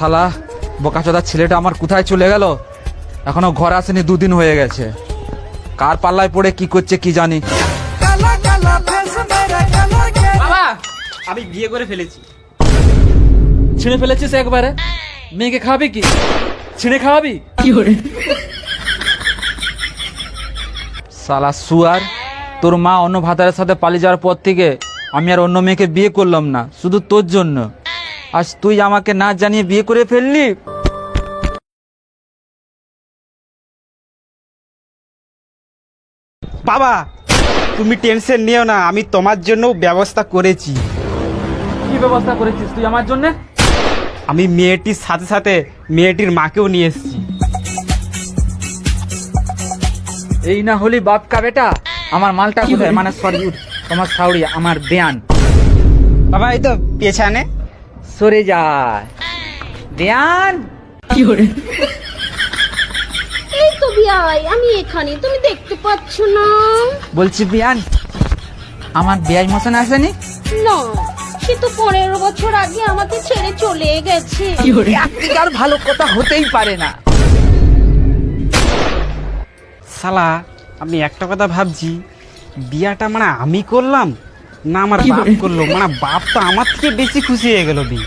শালা বোকাচোদা ছেলেটা আমার কোথায় চলে গেল? এখনও ঘর আসেনি দুদিন হয়ে গেছে। কার পাল্লায় পড়ে কি করছে কি জানি। বাবা আমি বিয়ে করে ফেলেছি। ছিঁড়ে ফেলেছিস একবারে? মেয়েকে খাবি কি? ছিঁড়ে খাওয়াবি? শালা সুয়ার তোর মা অন্য ভাতারের সাথে পালিয়ে যাওয়ার পর থেকে আমি আর অন্য মেয়েকে বিয়ে করলাম না শুধু তোর জন্য। আজ তুই আমাকে না জানিয়ে বিয়ে করে ফেললি? বাবা তুমি টেনশন নিও না আমি তোমার জন্য ব্যবস্থা করেছি। কি ব্যবস্থা করেছিস তুই আমার জন্য? আমি মেয়েটির সাথে সাথে মেয়েটির মাকেও নিয়ে এসেছি। এই না হলি বাপ কা বেটা। আমার মালটা কোথায়? মানে সরি তোমার সাউরি আমার বেয়ান। বাবা এই তো পেছানে। সরে যায়। বেয়ান এই তো বিয়াই আমি এখানে তুমি দেখতে পাচ্ছ না। বলছি বিয়ান আমার বিয়াই মতন আসেনি? না সে তো পনেরো বছর আগে আমাকে ছেড়ে চলে গেছে। আর ভালো কথা হতেই পারে না। সালা আমি একটা কথা ভাবছি বিয়াটা মানে আমি করলাম? না আমার বাপ করল। মানে বাপ তো আমার থেকে বেশি খুশি হয়ে গেল বি।